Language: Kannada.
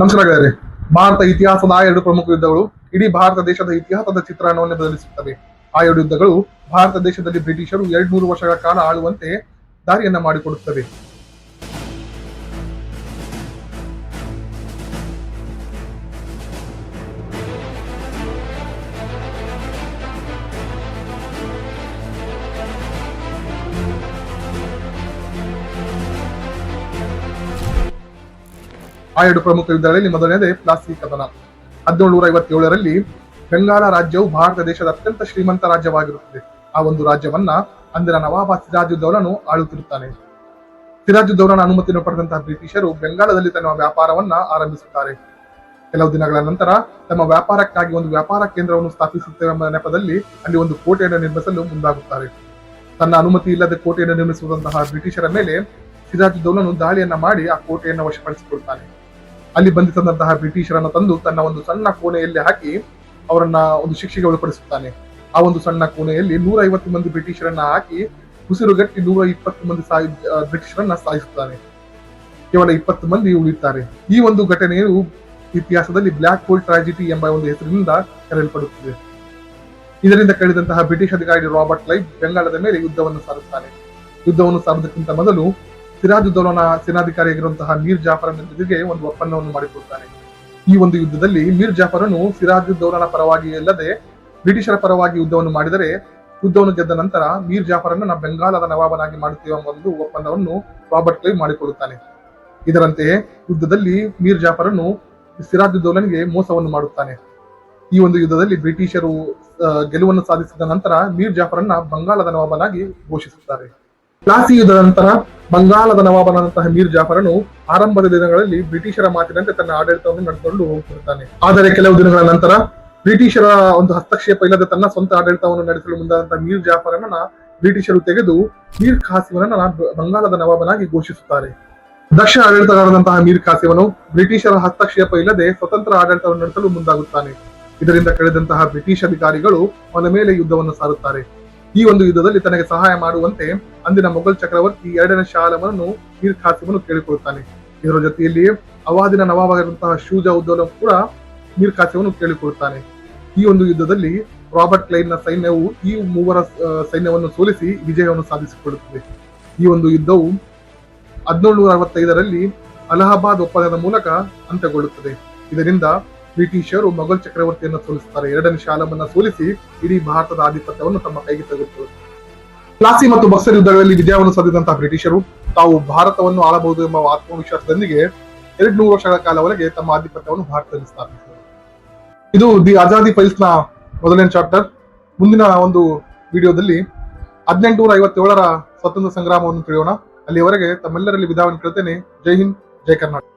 ನಮಸ್ಕಾರ ಗೆಳೆಯರೆ. ಭಾರತ ಇತಿಹಾಸದ ಆ ಎರಡು ಪ್ರಮುಖ ಯುದ್ಧಗಳು, ಇಡೀ ಭಾರತ ದೇಶದ ಇತಿಹಾಸದ ಚಿತ್ರಣವನ್ನು ಬದಲಿಸುತ್ತವೆ. ಆ ಎರಡು ಯುದ್ಧಗಳು ಭಾರತ ದೇಶದಲ್ಲಿ ಬ್ರಿಟಿಷರು ಎರಡ್ ನೂರು ವರ್ಷಗಳ ಕಾಲ ಆಳುವಂತೆ ದಾರಿಯನ್ನ ಮಾಡಿಕೊಡುತ್ತವೆ. ಆ ಎರಡು ಪ್ರಮುಖ ಯುದ್ಧಗಳಲ್ಲಿ ಮೊದಲನೇದೇ ಪ್ಲಾಸಿ ಕದನ. ಹದಿನೇಳುನೂರ ಐವತ್ತೇಳರಲ್ಲಿ ಬೆಂಗಾಲ ರಾಜ್ಯವು ಭಾರತ ದೇಶದ ಅತ್ಯಂತ ಶ್ರೀಮಂತ ರಾಜ್ಯವಾಗಿರುತ್ತದೆ. ಆ ಒಂದು ರಾಜ್ಯವನ್ನ ಅಂದಿನ ನವಾಬ ಸಿರಾಜುದ್ದೌಲನು ಆಳುತ್ತಿರುತ್ತಾನೆ. ಸಿರಾಜುದ್ದೌಲನ ಅನುಮತಿಯನ್ನು ಪಡೆದಂತಹ ಬ್ರಿಟಿಷರು ಬೆಂಗಾಲದಲ್ಲಿ ತನ್ನ ವ್ಯಾಪಾರವನ್ನ ಆರಂಭಿಸುತ್ತಾರೆ. ಕೆಲವು ದಿನಗಳ ನಂತರ ತಮ್ಮ ವ್ಯಾಪಾರಕ್ಕಾಗಿ ಒಂದು ವ್ಯಾಪಾರ ಕೇಂದ್ರವನ್ನು ಸ್ಥಾಪಿಸುತ್ತೇವೆ ಎಂಬ ನೆಪದಲ್ಲಿ ಅಲ್ಲಿ ಒಂದು ಕೋಟೆಯನ್ನು ನಿರ್ಮಿಸಲು ಮುಂದಾಗುತ್ತಾರೆ. ತನ್ನ ಅನುಮತಿ ಇಲ್ಲದೆ ಕೋಟೆಯನ್ನು ನಿರ್ಮಿಸುವಂತಹ ಬ್ರಿಟಿಷರ ಮೇಲೆ ಸಿರಾಜುದ್ದೌಲನು ದಾಳಿಯನ್ನ ಮಾಡಿ ಆ ಕೋಟೆಯನ್ನು ವಶಪಡಿಸಿಕೊಳ್ತಾನೆ. ಅಲ್ಲಿ ಬಂಧಿಸಿದಂತಹ ಬ್ರಿಟಿಷರನ್ನು ತಂದು ತನ್ನ ಒಂದು ಸಣ್ಣ ಕೋಣೆಯಲ್ಲಿ ಹಾಕಿ ಅವರನ್ನ ಒಂದು ಶಿಕ್ಷೆಗೆ ಒಳಪಡಿಸುತ್ತಾನೆ. ಆ ಒಂದು ಸಣ್ಣ ಕೋಣೆಯಲ್ಲಿ ನೂರ ಐವತ್ತು ಮಂದಿ ಬ್ರಿಟಿಷರನ್ನ ಹಾಕಿ ಉಸಿರುಗಟ್ಟಿ ನೂರ ಇಪ್ಪತ್ತು ಮಂದಿ ಸಾಯಿ ಬ್ರಿಟಿಷರನ್ನ ಸಾಯಿಸುತ್ತಾನೆ. ಕೇವಲ ಇಪ್ಪತ್ತು ಮಂದಿ ಉಳಿಯುತ್ತಾರೆ. ಈ ಒಂದು ಘಟನೆಯು ಇತಿಹಾಸದಲ್ಲಿ ಬ್ಲ್ಯಾಕ್ ಹೋಲ್ ಟ್ರಾಜಿಟಿ ಎಂಬ ಒಂದು ಹೆಸರಿನಿಂದ ಕರೆಯಲ್ಪಡುತ್ತದೆ. ಇದರಿಂದ ಕಳೆದಂತಹ ಬ್ರಿಟಿಷ್ ಅಧಿಕಾರಿ ರಾಬರ್ಟ್ ಲೈಫ್ ಬೆಂಗಾಲದ ಮೇಲೆ ಯುದ್ಧವನ್ನು ಸಾರುತ್ತಾನೆ. ಯುದ್ಧವನ್ನು ಸಾರುವುದಕ್ಕಿಂತ ಮೊದಲು ಸಿರಾಜುದ್ದೌಲನ ಸೇನಾಧಿಕಾರಿಯಾಗಿರುವಂತಹ ಮೀರ್ ಜಾಫರನ ಜೊತೆಗೆ ಒಂದು ಒಪ್ಪಂದವನ್ನು ಮಾಡಿಕೊಡುತ್ತಾನೆ ಈ ಒಂದು ಯುದ್ಧದಲ್ಲಿ ಮೀರ್ ಜಾಫರನು ಸಿರಾಜುದ್ದೌಲನ ಪರವಾಗಿ ಅಲ್ಲದೆ ಬ್ರಿಟಿಷರ ಪರವಾಗಿ ಯುದ್ಧವನ್ನು ಮಾಡಿದರೆ ಯುದ್ಧವನ್ನು ಗೆದ್ದ ನಂತರ ಮೀರ್ ಜಾಫರನ್ನ ಬೆಂಗಾಲದ ನವಾಬನಾಗಿ ಮಾಡುತ್ತೇವೆ ಎಂಬ ಒಂದು ಒಪ್ಪಂದವನ್ನು ರಾಬರ್ಟ್ ಕ್ಲೈವ್ ಮಾಡಿಕೊಳ್ಳುತ್ತಾನೆ ಇದರಂತೆಯೇ ಯುದ್ಧದಲ್ಲಿ ಮೀರ್ ಜಾಫರನ್ನು ಸಿರಾಜುದ್ದೌಲನಿಗೆ ಮೋಸವನ್ನು ಮಾಡುತ್ತಾನೆ. ಈ ಒಂದು ಯುದ್ಧದಲ್ಲಿ ಬ್ರಿಟಿಷರು ಗೆಲುವನ್ನು ಸಾಧಿಸಿದ ನಂತರ ಮೀರ್ ಜಾಫರನ್ನ ಬಂಗಾಲದ ನವಾಬನಾಗಿ ಘೋಷಿಸುತ್ತಾರೆ. ಪ್ಲಾಸಿ ಯುದ್ಧದ ನಂತರ ಬಂಗಾಲದ ನವಾಬನಾದಂತಹ ಮೀರ್ ಜಾಫರನು ಆರಂಭದ ದಿನಗಳಲ್ಲಿ ಬ್ರಿಟಿಷರ ಮಾತಿನಂತೆ ತನ್ನ ಆಡಳಿತವನ್ನು ನಡೆಸಿಕೊಂಡು ಹೋಗುತ್ತಿರುತ್ತಾನೆ ಆದರೆ ಕೆಲವು ದಿನಗಳ ನಂತರ ಬ್ರಿಟಿಷರ ಒಂದು ಹಸ್ತಕ್ಷೇಪ ಇಲ್ಲದೆ ತನ್ನ ಸ್ವಂತ ಆಡಳಿತವನ್ನು ನಡೆಸಲು ಮುಂದಾದಂತಹ ಮೀರ್ ಜಾಫರನ್ನ ಬ್ರಿಟಿಷರು ತೆಗೆದು ಮೀರ್ ಖಾಸಿಮನನ್ನ ಬಂಗಾಳದ ನವಾಬನಾಗಿ ಘೋಷಿಸುತ್ತಾರೆ. ದಕ್ಷ ಆಡಳಿತಗಾರದಂತಹ ಮೀರ್ ಖಾಸಿಮನು ಬ್ರಿಟಿಷರ ಹಸ್ತಕ್ಷೇಪ ಇಲ್ಲದೆ ಸ್ವತಂತ್ರ ಆಡಳಿತವನ್ನು ನಡೆಸಲು ಮುಂದಾಗುತ್ತಾನೆ. ಇದರಿಂದ ಕಳೆದಂತಹ ಬ್ರಿಟಿಷ್ ಅಧಿಕಾರಿಗಳು ಅವನ ಮೇಲೆ ಯುದ್ಧವನ್ನು ಸಾರುತ್ತಾರೆ. ಈ ಒಂದು ಯುದ್ಧದಲ್ಲಿ ತನಗೆ ಸಹಾಯ ಮಾಡುವಂತೆ ಅಂದಿನ ಮೊಘಲ್ ಚಕ್ರವರ್ತಿ ಎರಡನೇ ಶಾಲವನ್ನು ಮೀರ್ ಖಾಸಿಮನು ಕೇಳಿಕೊಳ್ಳುತ್ತಾನೆ. ಇದರ ಜೊತೆಯಲ್ಲಿ ಅವಾದಿನ ನವಾಬಾಗಿರುವಂತಹ ಶೂಜಾ ಉದ್ದೌಲಂ ಕೂಡ ಮೀರ್ ಖಾಸಿಮನು ಕೇಳಿಕೊಳ್ಳುತ್ತಾನೆ. ಈ ಒಂದು ಯುದ್ಧದಲ್ಲಿ ರಾಬರ್ಟ್ ಕ್ಲೈನ್ನ ಸೈನ್ಯವು ಈ ಮೂವರ ಸೈನ್ಯವನ್ನು ಸೋಲಿಸಿ ವಿಜಯವನ್ನು ಸಾಧಿಸಿಕೊಳ್ಳುತ್ತದೆ ಈ ಒಂದು ಯುದ್ಧವು ಹದಿನೇಳು ನೂರ ಅರವತ್ತೈದರಲ್ಲಿ ಅಲಹಾಬಾದ್ ಒಪ್ಪಂದದ ಮೂಲಕ ಅಂತ್ಯಗೊಳ್ಳುತ್ತದೆ. ಇದರಿಂದ ಬ್ರಿಟಿಷರು ಮೊಘಲ್ ಚಕ್ರವರ್ತಿಯನ್ನು ಸೋಲಿಸುತ್ತಾರೆ. ಎರಡನೇ ಶಾಲಮನ್ನ ಸೋಲಿಸಿ ಇಡೀ ಭಾರತದ ಆಧಿಪತ್ಯವನ್ನು ತಮ್ಮ ಕೈಗೆ ತೆಗೆದುಕೊಳ್ಳುತ್ತಾರೆ. ಪ್ಲಾಸಿ ಮತ್ತು ಬಕ್ಸರ್ ಯುದ್ಧಗಳಲ್ಲಿ ವಿಜಯವನ್ನು ಸಾಧಿಸಿದಂತಹ ಬ್ರಿಟಿಷರು ತಾವು ಭಾರತವನ್ನು ಆಳಬಹುದು ಎಂಬ ಆತ್ಮವಿಶ್ವಾಸದೊಂದಿಗೆ ಎರಡು ನೂರು ವರ್ಷಗಳ ಕಾಲವರೆಗೆ ತಮ್ಮ ಆಧಿಪತ್ಯವನ್ನು ಭಾರತದಲ್ಲಿ ಸ್ಥಾಪಿಸಿದರು. ಇದು ದಿ ಆಜಾದಿ ಫೈಲ್ಸ್ನ ಮೊದಲನೇ ಚಾಪ್ಟರ್. ಮುಂದಿನ ಒಂದು ವಿಡಿಯೋದಲ್ಲಿ ಹದಿನೆಂಟುನೂರ ಐವತ್ತೇಳರ ಸ್ವತಂತ್ರ ಸಂಗ್ರಾಮವನ್ನು ತಿಳಿಯೋಣ. ಅಲ್ಲಿಯವರೆಗೆ ತಮ್ಮೆಲ್ಲರಲ್ಲಿ ವಿಧಾವನ್ನು ಕೇಳ್ತೇನೆ. ಜೈ ಹಿಂದ್, ಜೈ ಕರ್ನಾಟಕ.